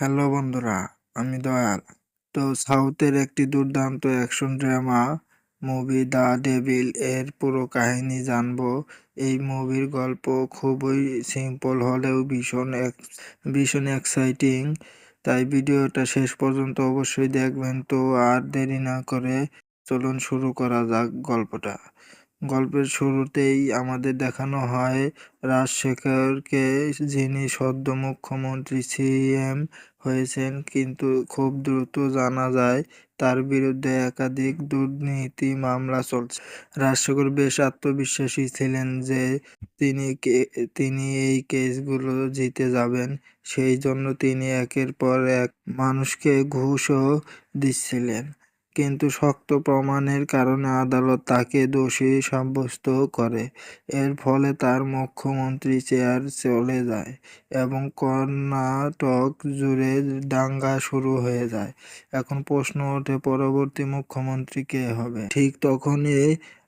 Hello বন্ধুরা, আমি দয়াল। তো সাউথের একটি দুর্দান্ত action drama movie the devil এর পুরো কাহিনী জানব। এই মুভির গল্প খুবই সিম্পল হলেও ভীষণ ভীষণ এক্সাইটিং তাই ভিডিওটা শেষ পর্যন্ত অবশ্যই দেখবেন তো আর দেরি না করে চলুন শুরু করা যাক গল্পটা গল্পের শুরুতেই আমাদের দেখানো হয় রাজশেখরকে যিনি সদ্য মুখ্যমন্ত্রী সিএম হয়েছেন, কিন্তু খুব দ্রুত জানা যায় তার বিরুদ্ধে একাধিক দুর্নীতি মামলা চলছে। রাজশেখর বেশ আত্মবিশ্বাসী ছিলেন যে তিনি তিনি এই কেসগুলো জিতে যাবেন, সেই জন্য তিনি একের পর এক মানুষকে ঘুষও দিচ্ছিলেন। কিন্তু শক্ত প্রমাণের কারণে আদালত তাকে দোষী সাব্যস্ত করে। এর ফলে তার মুখ্যমন্ত্রী চেয়ার চলে যায় এবং কর্ণাটক জুড়ে দাঙ্গা শুরু হয়ে যায়। এখন প্রশ্ন ওঠে, পরবর্তী মুখ্যমন্ত্রী কে হবে? ঠিক তখনই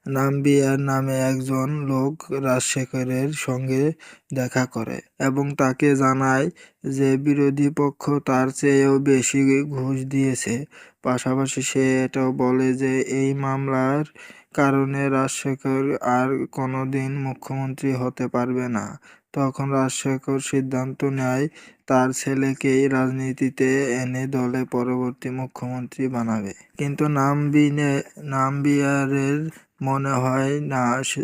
নাম্বিয়ার নামে একজন লোক রাজশেখরের সঙ্গে দেখা করে এবং তাকে জানায় যে বিরোধী পক্ষ তার চেয়েও বেশি ঘুষ দিয়েছে। পাশাপাশি সে এটাও বলে যে, এই মামলার কারণে রাজশেখর আর কোনোদিন মুখ্যমন্ত্রী হতে পারবে না। তখন রাজশেখর সিদ্ধান্ত নেয়, তার ছেলেকেই রাজনীতিতে এনে দলে পরবর্তী মুখ্যমন্ত্রী বানাবে। কিন্তু নামবিনে, নামবিয়ারের মনে হয় না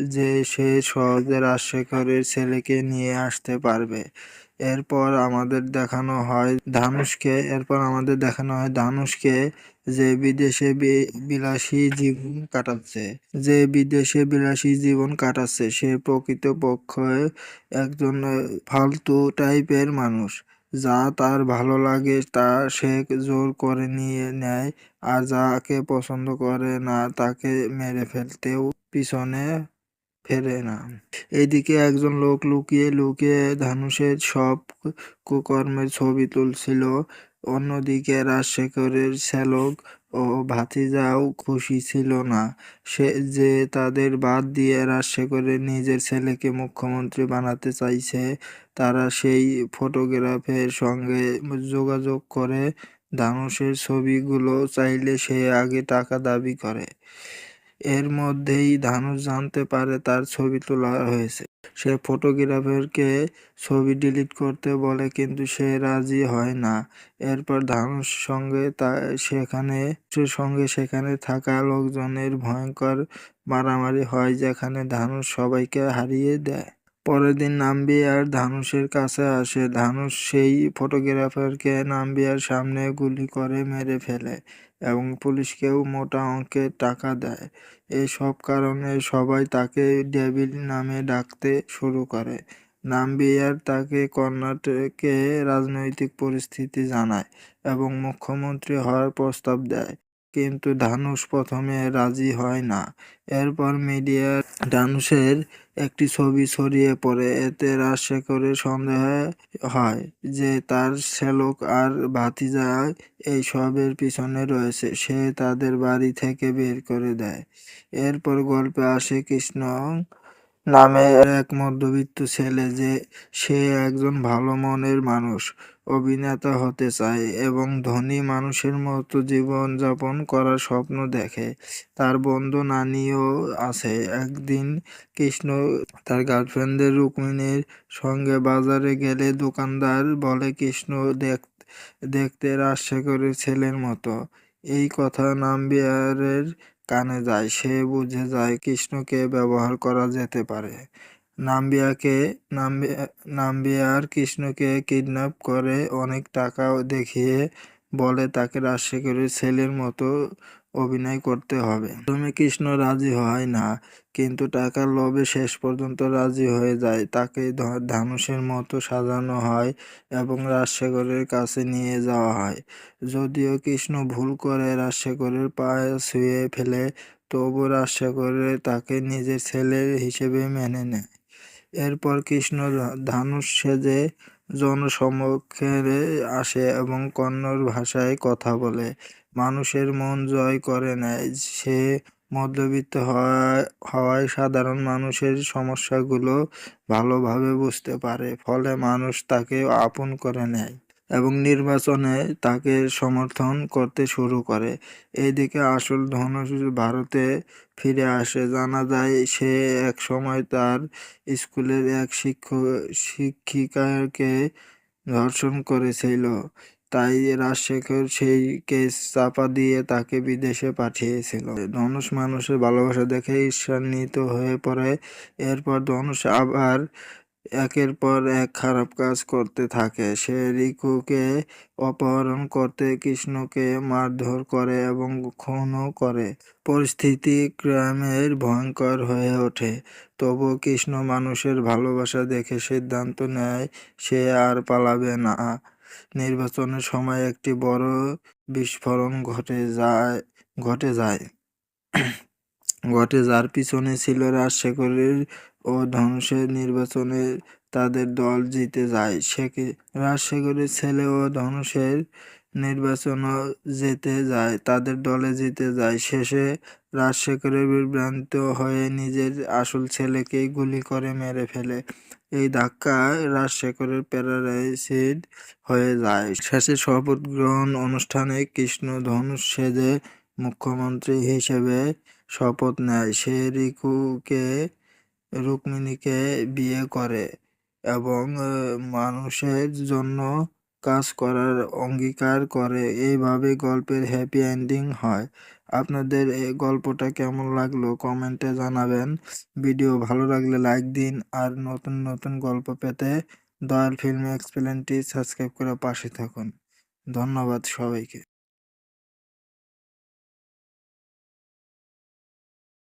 যে সে সহজে রাজশেখরের ছেলেকে নিয়ে আসতে পারবে। এরপর আমাদের দেখানো হয় ধানুষকে এরপর আমাদের দেখানো হয় ধানুষকে যে বিদেশে বিলাসী জীবন কাটাচ্ছে। যে বিদেশে বিলাসী জীবন কাটাচ্ছে, সে প্রকৃতপক্ষে একজন ফালতু টাইপের মানুষ। যা তার ভালো লাগে তা সে জোর করে নিয়ে নেয় আর যাকে পছন্দ করে না তাকে মেরে ফেলতেও পিছনে ফেরে না। এদিকে একজন লোক লুকিয়ে লুকিয়ে ধানুষের সব কুকর্মের ছবি তুলছিল। অন্যদিকে রাজশেখরের শ্যালক ও ভাতিজাও খুশি ছিল না। সে যে তাদের বাদ দিয়ে রাজশেখরের নিজের ছেলেকে মুখ্যমন্ত্রী বানাতে চাইছে, তারা সেই ফটোগ্রাফের সঙ্গে যোগাযোগ করে ধানুষের ছবিগুলো চাইলে সে আগে টাকা দাবি করে। এর মধ্যেই ধানুষ জানতে পারে তার ছবি তোলা হয়েছে। সে ফটোগ্রাফারকে ছবি ডিলিট করতে বলে, কিন্তু সে রাজি হয় না। এরপর ধানুষ সঙ্গে তা সেখানে সঙ্গে সেখানে থাকা লোকজনের ভয়ঙ্কর মারামারি হয়, যেখানে ধানুষ সবাইকে হারিয়ে দেয়। পরের দিন নাম্বিয়ার ধানুষের কাছে আসে। ধানুষ সেই ফটোগ্রাফারকে নাম্বিয়ার সামনে গুলি করে মেরে ফেলে এবং পুলিশকেও মোটা অঙ্কের টাকা দেয়। এই সব কারণে সবাই তাকে ডেভিল নামে ডাকতে শুরু করে। নাম্বিয়ার তাকে কর্ণাটকে রাজনৈতিক পরিস্থিতি জানায় এবং মুখ্যমন্ত্রী হওয়ার প্রস্তাব দেয়। কিন্তু ধানুষ প্রথমে রাজি হয় না। এরপর মিডিয়া ধানুষের একটি ছবি ছড়িয়ে পড়ে। এতে রাজশেখরের সন্দেহ হয় যে তার শ্যালক আর ভাতিজা এই সবের পিছনে রয়েছে। সে তাদের বাড়ি থেকে বের করে দেয়। এরপর গল্পে আসে কৃষ্ণ নামে এক মধ্যবিত্ত ছেলে যে সে একজন ভালো মনের মানুষ, অভিনেতা হতে চায় এবং ধনী মানুষের মতো জীবনযাপন করার স্বপ্ন দেখে। তার বন্ধু নানিও আছে। একদিন কৃষ্ণ তার গার্লফ্রেন্ডের রুক্মিণীর সঙ্গে বাজারে গেলে দোকানদার বলে, কৃষ্ণ, দেখ, দেখতে রাজশেখরের ছেলের মতো। এই কথা নামবিহারের কানে যায়, সে বুঝে যায় কৃষ্ণকে ব্যবহার করা যেতে পারে। নাম্বিয়াকে নাম্বিয়ার কৃষ্ণকে কিডন্যাপ করে অনেক টাকা দেখিয়ে বলে, তাকে রাজশেখরের ছেলের মতো অভিনয় করতে হবে। প্রথমে কৃষ্ণ রাজি হয় না, কিন্তু টাকার লোভে শেষ পর্যন্ত রাজি হয়ে যায়। তাকে ধানুষের মতো সাজানো হয় এবং রাজশেখরের কাছে নিয়ে যাওয়া হয়। যদিও কৃষ্ণ ভুল করে রাজশেখরের পায়ে শুয়ে ফেলে, তবু রাজশেখরে তাকে নিজের ছেলে হিসেবে মেনে নেয়। এরপর কৃষ্ণ ধানুষ সেজে জনসমক্ষে আসে এবং কন্নড় ভাষায় কথা বলে। মানুষের মন জয় করে নেয়। সে মধ্যবিত্ত হওয়ায় সাধারণ মানুষের সমস্যাগুলো ভালোভাবে বুঝতে পারে, ফলে মানুষ তাকে আপন করে নেয় এবং নির্বাচনে তাকে সমর্থন করতে শুরু করে। এদিকে আসল ধনুষ ভারতে ফিরে আসে। জানা যায়, সে এক সময় তার স্কুলের এক শিক্ষক শিক্ষিকাকে ধর্ষণ করেছিল। তাই রাজশেখর সেই কেস চাপা দিয়ে তাকে বিদেশে পাঠিয়েছিল। ধনুষ মানুষের ভালোবাসা দেখে ঈর্ষান্বিত হয়ে পড়ে। এরপর ধনুষ আবার একের পর এক খারাপ কাজ করতে থাকে। সে রিকুকে অপহরণ করতে, কৃষ্ণকে মারধর করে এবং খুনও করে। পরিস্থিতি গ্রামের ভয়ঙ্কর হয়ে ওঠে। তবু কৃষ্ণ মানুষের ভালোবাসা দেখে সিদ্ধান্ত নেয়, সে আর পালাবে না। নির্বাচনের সময় একটি বড় বিস্ফোরণ ঘটে যায় ঘটে যায়। ঘটে যার পিছনে ছিল রাজশেখরের ও ধ্বংসের নির্বাচনে তাদের দল জিতে যায়। সে রাজশেখরের ছেলে ও ধনুষের নির্বাচনও জিতে যায়, তাদের দলে জিতে যায়। শেষে রাজশেখরের বিভ্রান্ত হয়ে নিজের আসল ছেলেকেই গুলি করে মেরে ফেলে। এই ধাক্কা রাজশেখরের প্যারালাইসিড হয়ে যায়। শেষে শপথ গ্রহণ অনুষ্ঠানে কৃষ্ণ ধনুষ সেজে মুখ্যমন্ত্রী হিসেবে শপথ নেয়। সে রিকুকে, রুক্মিণীকে বিয়ে করে এবং মানুষের জন্য কাজ করার অঙ্গীকার করে। এইভাবে গল্পের হ্যাপি এন্ডিং হয়। আপনাদের এই গল্পটা কেমন লাগল কমেন্টে জানাবেন। ভিডিও ভালো লাগলে লাইক দিন আর নতুন নতুন গল্প পেতে দয়াল ফিল্ম এক্সপ্লেনটি সাবস্ক্রাইব করে পাশে থাকুন। ধন্যবাদ সবাইকে।